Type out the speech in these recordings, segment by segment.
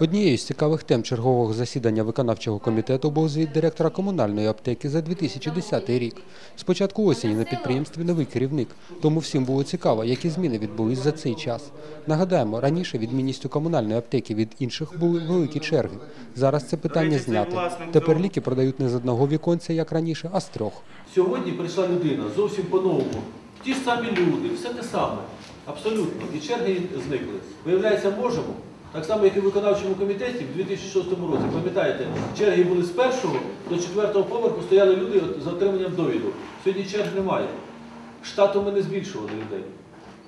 Однією з цікавих тем чергового засідання виконавчого комітету був звіт директора комунальної аптеки за 2010 рік. З початку осені на підприємстві новий керівник, тому всім було цікаво, які зміни відбулись за цей час. Нагадаємо, раніше відмінністю комунальної аптеки від інших були великі черги. Зараз це питання знято. Тепер ліки продають не з одного віконця, як раніше, а з трьох. Сьогодні прийшла людина зовсім по-новому. Ті ж самі люди, все те саме. Абсолютно. І черги зникли. Виявляється, можемо. Так само, як і в виконавчому комітеті в 2006 році. Пам'ятаєте, черги були з першого до четвертого поверху, стояли люди за отриманням довідок. Сьогодні черг немає. Штату ми не збільшували людей.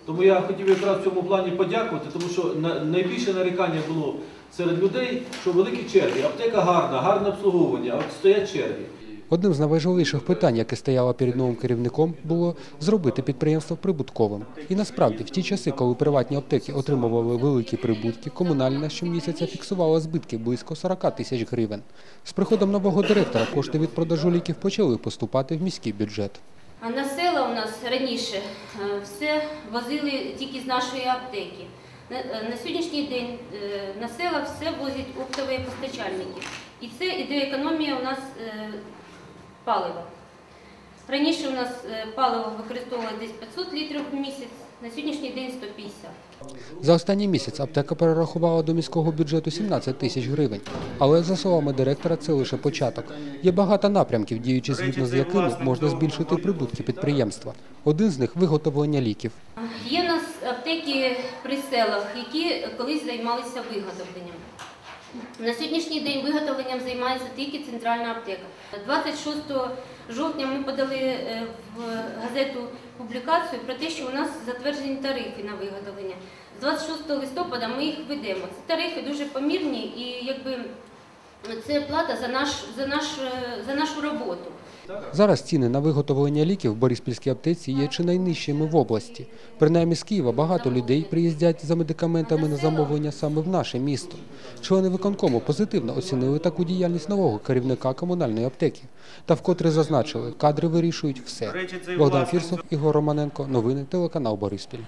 Тому я хотів якраз в цьому плані подякувати, тому що найбільше нарікання було серед людей, що великі черги. Аптека гарна, гарне обслуговування, а от стоять черги. Одним з найважливіших питань, яке стояло перед новим керівником, було зробити підприємство прибутковим. І насправді, в ті часи, коли приватні аптеки отримували великі прибутки, комунальна щомісяця фіксувала збитки близько 40 тисяч гривень. З приходом нового директора кошти від продажу ліків почали поступати в міський бюджет. А на села у нас раніше е, все возили тільки з нашої аптеки. На, е, сьогоднішній день е, на села все возять оптові постачальники. І це іде економія у нас палива. Раніше у нас е, паливо використовувалося десь 500 літрів в місяць, на сьогоднішній день 150. За останній місяць аптека перерахувала до міського бюджету 17 тисяч гривень. Але, за словами директора, це лише початок. Є багато напрямків, діючи згідно з якими можна збільшити прибутки підприємства. Один з них виготовлення ліків. Є у нас аптеки при селах, які колись займалися виготовленням. На сьогоднішній день виготовленням займається тільки центральна аптека. 26 жовтня ми подали е, в газету публікацію про те, що у нас затверджені тарифи на виготовлення. З 26 листопада ми їх ведемо. Ці тарифи дуже помірні і якби це плата за, наш, за, наш, е, за нашу роботу. Зараз ціни на виготовлення ліків в Бориспільській аптеці є чи найнижчими в області. Принаймні з Києва багато людей приїздять за медикаментами на замовлення саме в наше місто. Члени виконкому позитивно оцінили таку діяльність нового керівника комунальної аптеки. Та вкотре зазначили, кадри вирішують все. Богдан Фірсов, Ігор Романенко, новини, телеканал Бориспіль.